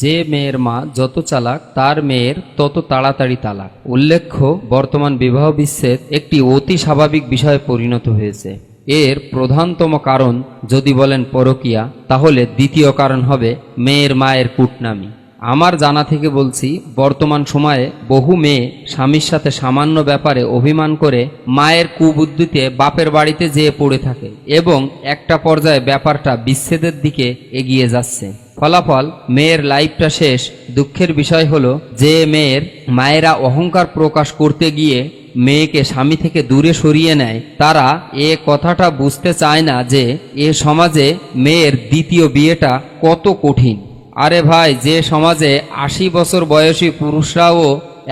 যে মেয়ের মা যত চালাক, তার মেয়ের তত তাড়াতাড়ি তালাক। উল্লেখ্য, বর্তমান বিবাহ বিচ্ছেদ একটি অতি স্বাভাবিক বিষয়ে পরিণত হয়েছে। এর প্রধানতম কারণ যদি বলেন পরকিয়া, তাহলে দ্বিতীয় কারণ হবে মেয়ের মায়ের কুটনামি। আমার জানা থেকে বলছি, বর্তমান সময়ে বহু মেয়ে স্বামীর সাথে সামান্য ব্যাপারে অভিমান করে মায়ের কুবুদ্ধিতে বাপের বাড়িতে যেয়ে পড়ে থাকে এবং একটা পর্যায়ে ব্যাপারটা বিচ্ছেদের দিকে এগিয়ে যাচ্ছে। ফলাফল মেয়ের লাইফটা শেষ। দুঃখের বিষয় হলো, যে মেয়ের মায়েরা অহংকার প্রকাশ করতে গিয়ে মেয়েকে স্বামী থেকে দূরে সরিয়ে নেয়, তারা এ কথাটা বুঝতে চায় না যে এ সমাজে মেয়ের দ্বিতীয় বিয়েটা কত কঠিন। আরে ভাই, যে সমাজে আশি বছর বয়সী পুরুষরাও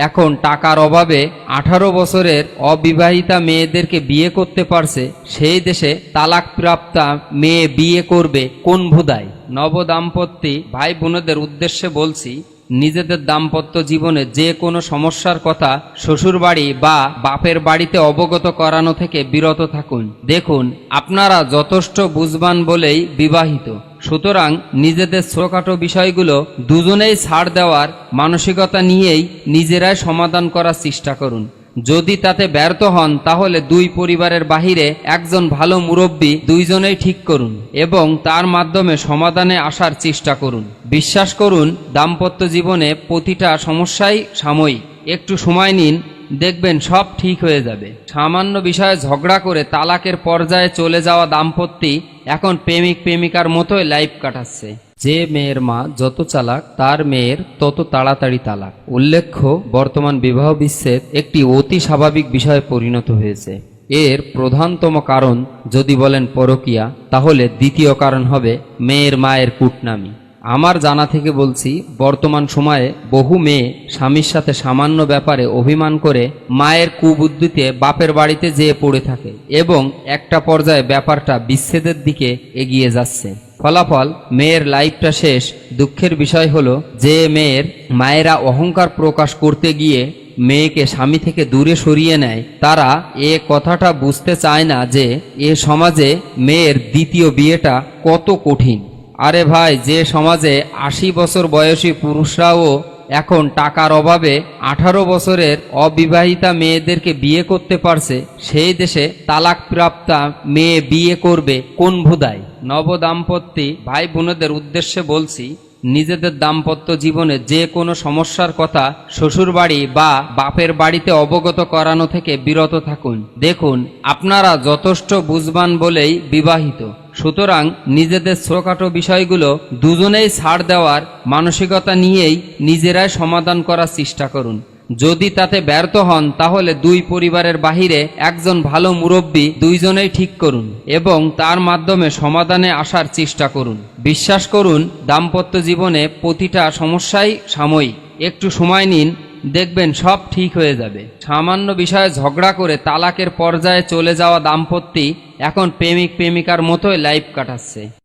এখন টাকার অভাবে আঠারো বছরের অবিবাহিতা মেয়েদেরকে বিয়ে করতে পারছে, সেই দেশে তালাক প্রাপ্তা মেয়ে বিয়ে করবে কোন ভুদায়? নবদাম্পত্যি ভাই বোনদের উদ্দেশ্যে বলছি, নিজেদের দাম্পত্য জীবনে যে কোনো সমস্যার কথা শ্বশুরবাড়ি বা বাপের বাড়িতে অবগত করানো থেকে বিরত থাকুন। দেখুন, আপনারা যথেষ্ট বুঝবান বলেই বিবাহিত। সুতরাং নিজেদের ছোটখাটো বিষয়গুলো দুজনেই ছাড় দেওয়ার মানসিকতা নিয়েই নিজেরাই সমাধান করার চেষ্টা করুন। যদি তাতে ব্যর্থ হন, তাহলে দুই পরিবারের বাহিরে একজন ভালো মুরব্বী দুইজনেই ঠিক করুন এবং তার মাধ্যমে সমাধানে আসার চেষ্টা করুন। বিশ্বাস করুন, দাম্পত্য জীবনে প্রতিটা সমস্যাই সাময়িক। একটু সময় নিন, দেখবেন সব ঠিক হয়ে যাবে। সামান্য বিষয়ে ঝগড়া করে তালাকের পর্যায়ে চলে যাওয়া দাম্পত্যি এখন প্রেমিক প্রেমিকার মতোই লাইফ কাটাচ্ছে। যে মেয়ের মা যত চালাক, তার মেয়ের তত তাড়াতাড়ি তালাক। উল্লেখ্য, বর্তমান বিবাহ বিচ্ছেদ একটি অতি স্বাভাবিক বিষয়ে পরিণত হয়েছে। এর প্রধানতম কারণ যদি বলেন পরকিয়া, তাহলে দ্বিতীয় কারণ হবে মেয়ের মায়ের কুটনামি। আমার জানা থেকে বলছি, বর্তমান সময়ে বহু মেয়ে স্বামীর সাথে সামান্য ব্যাপারে অভিমান করে মায়ের কুবুদ্ধিতে বাপের বাড়িতে যেয়ে পড়ে থাকে এবং একটা পর্যায়ে ব্যাপারটা বিচ্ছেদের দিকে এগিয়ে যাচ্ছে। ফলাফল, মেয়ের লাইফটা শেষ। দুঃখের বিষয় হলো, যে মেয়ের মায়েরা অহংকার প্রকাশ করতে গিয়ে মেয়েকে স্বামী থেকে দূরে সরিয়ে নেয়, তারা এ কথাটা বুঝতে চায় না যে এ সমাজে মেয়ের দ্বিতীয় বিয়েটা কত কঠিন। আরে ভাই, যে সমাজে আশি বছর বয়সী পুরুষরাও এখন টাকার অভাবে আঠারো বছরের অবিবাহিতা মেয়েদেরকে বিয়ে করতে পারছে, সেই দেশে তালাক প্রাপ্তা মেয়ে বিয়ে করবে কোন ভুদায়? নবদাম্পত্যি ভাই বোনদের উদ্দেশ্যে বলছি নিজেদের দাম্পত্য জীবনে যে কোনো সমস্যার কথা শ্বশুরবাড়ি বা বাপের বাড়িতে অবগত করানো থেকে বিরত থাকুন। দেখুন, আপনারা যথেষ্ট বুঝবান বলেই বিবাহিত। সুতরাং নিজেদের ছোটখাটো বিষয়গুলো দুজনেই ছাড় দেওয়ার মানসিকতা নিয়েই নিজেরাই সমাধান করার চেষ্টা করুন। যদি তাতে ব্যর্থ হন, তাহলে দুই পরিবারের বাহিরে একজন ভালো মুরব্বী দুইজনেই ঠিক করুন এবং তার মাধ্যমে সমাধানে আসার চেষ্টা করুন। বিশ্বাস করুন, দাম্পত্য জীবনে প্রতিটা সমস্যাই সাময়িক। একটু সময় নিন, দেখবেন সব ঠিক হয়ে যাবে। সামান্য বিষয়ে ঝগড়া করে তালাকের পর্যায়ে চলে যাওয়া দাম্পত্যি এখন প্রেমিক প্রেমিকার মতোই লাইফ কাটাচ্ছে।